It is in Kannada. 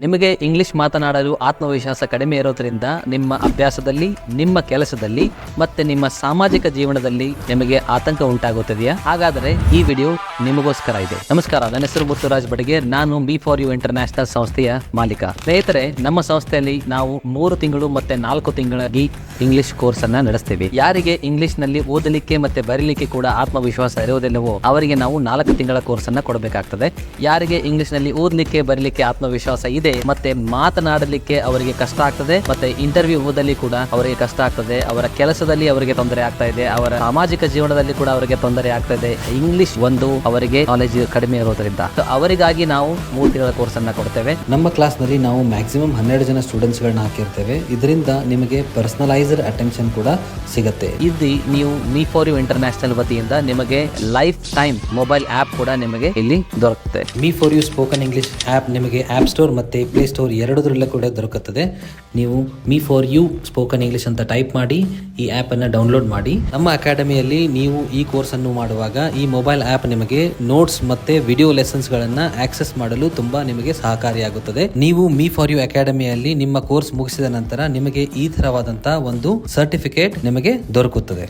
ನಿಮಗೆ ಇಂಗ್ಲಿಷ್ ಮಾತನಾಡಲು ಆತ್ಮವಿಶ್ವಾಸ ಕಡಿಮೆ ಇರೋದ್ರಿಂದ ನಿಮ್ಮ ಅಭ್ಯಾಸದಲ್ಲಿ, ನಿಮ್ಮ ಕೆಲಸದಲ್ಲಿ ಮತ್ತೆ ನಿಮ್ಮ ಸಾಮಾಜಿಕ ಜೀವನದಲ್ಲಿ ನಿಮಗೆ ಆತಂಕ ಉಂಟಾಗುತ್ತದೆಯಾ? ಹಾಗಾದರೆ ಈ ವಿಡಿಯೋ ನಿಮಗೋಸ್ಕರ ಇದೆ. ನಮಸ್ಕಾರ, ನನ್ನ ಹೆಸರು ಬುತ್ತುರಾಜ್ ಬಡಿಗೆ. ನಾನು ಬಿ ಫಾರ್ ಯು ಇಂಟರ್ನ್ಯಾಷನಲ್ ಸಂಸ್ಥೆಯ ಮಾಲೀಕ. ಸ್ನೇಹಿತರೆ, ನಮ್ಮ ಸಂಸ್ಥೆಯಲ್ಲಿ ನಾವು ಮೂರು ತಿಂಗಳು ಮತ್ತೆ ನಾಲ್ಕು ತಿಂಗಳಾಗಿ ಇಂಗ್ಲಿಷ್ ಕೋರ್ಸ್ ಅನ್ನ ನಡೆಸ್ತೀವಿ. ಯಾರಿಗೆ ಇಂಗ್ಲಿಷ್ನಲ್ಲಿ ಓದಲಿಕ್ಕೆ ಮತ್ತೆ ಬರೀಲಿಕ್ಕೆ ಕೂಡ ಆತ್ಮವಿಶ್ವಾಸ ಇರುವುದಿಲ್ಲವೋ ಅವರಿಗೆ ನಾವು ನಾಲ್ಕು ತಿಂಗಳ ಕೋರ್ಸ್ ಅನ್ನ ಕೊಡಬೇಕಾಗ್ತದೆ. ಯಾರಿಗೆ ಇಂಗ್ಲಿಷ್ನಲ್ಲಿ ಓದಲಿಕ್ಕೆ, ಬರೀಲಿಕ್ಕೆ ಆತ್ಮವಿಶ್ವಾಸ ಇದೆ. ಮತ್ತೆ ಮಾತನಾಡಲಿಕ್ಕೆ ಅವರಿಗೆ ಕಷ್ಟ ಆಗ್ತದೆ. ಮತ್ತೆ ಇಂಟರ್ವ್ಯೂ ಓದಲ್ಲಿ ಕೂಡ ಅವರಿಗೆ ಕಷ್ಟ ಆಗ್ತದೆ. ಅವರ ಕೆಲಸದಲ್ಲಿ ಅವರಿಗೆ ತೊಂದರೆ ಆಗ್ತಾ ಇದೆ. ಅವರ ಸಾಮಾಜಿಕ ಜೀವನದಲ್ಲಿ ಕೂಡ ಅವರಿಗೆ ತೊಂದರೆ ಆಗ್ತಾ ಇದೆ. ಇಂಗ್ಲಿಷ್ ಒಂದು ಅವರಿಗೆ ನಾಲೆಜ್ ಕಡಿಮೆ ಇರೋದ್ರಿಂದ. ಅವರಿಗಾಗಿ ನಾವು ಮೂರು ತಿಂಗಳ ಕೋರ್ಸ್ ಅನ್ನ ಕೊಡ್ತೇವೆ. ನಮ್ಮ ಕ್ಲಾಸ್ನಲ್ಲಿ ನಾವು ಮ್ಯಾಕ್ಸಿಮಮ್ ಹನ್ನೆರಡು ಜನ ಸ್ಟೂಡೆಂಟ್ಸ್ ಗಳನ್ನ ಹಾಕಿರ್ತೇವೆ. ಇದರಿಂದ ನಿಮಗೆ ಪರ್ಸನಲೈಸ್ಡ್ ಅಟೆನ್ಷನ್ ಕೂಡ ಸಿಗುತ್ತೆ. ಇಲ್ಲಿ ನೀವು ಮೀ ಫಾರ್ ಯು ಇಂಟರ್ನ್ಯಾಷನಲ್ ವತಿಯಿಂದ ನಿಮಗೆ ಲೈಫ್ ಟೈಮ್ ಮೊಬೈಲ್ ಆಪ್ ಕೂಡ ನಿಮಗೆ ಇಲ್ಲಿ ದೊರಕುತ್ತೆ me for you spoken English app ನಿಮಗೆ ಆಪ್ ಸ್ಟೋರ್ ಮತ್ತು ಪ್ಲೇ ಸ್ಟೋರ್ ಎರಡರಲ್ಲೂ ಕೂಡ ದೊರಕುತ್ತದೆ. ನೀವು me for you spoken English ಅಂತ ಟೈಪ್ ಮಾಡಿ, ಈ ಆ್ಯಪನ್ನು ಡೌನ್ಲೋಡ್ ಮಾಡಿ. ನಮ್ಮ ಅಕಾಡೆಮಿಯಲ್ಲಿ ನೀವು ಈ ಕೋರ್ಸನ್ನು ಮಾಡುವಾಗ ಈ ಮೊಬೈಲ್ ಆ್ಯಪ್ ನಿಮಗೆ ನೋಟ್ಸ್ ಮತ್ತು ವಿಡಿಯೋ ಲೆಸನ್ಸ್ಗಳನ್ನು ಆಕ್ಸೆಸ್ ಮಾಡಲು ತುಂಬ ನಿಮಗೆ ಸಹಕಾರಿಯಾಗುತ್ತದೆ. ನೀವು ಮೀ ಫಾರ್ ಯು ಅಕಾಡೆಮಿಯಲ್ಲಿ ನಿಮ್ಮ ಕೋರ್ಸ್ ಮುಗಿಸಿದ ನಂತರ ನಿಮಗೆ ಈ ಥರವಾದಂಥ ಒಂದು ಸರ್ಟಿಫಿಕೇಟ್ ನಿಮಗೆ ದೊರಕುತ್ತದೆ.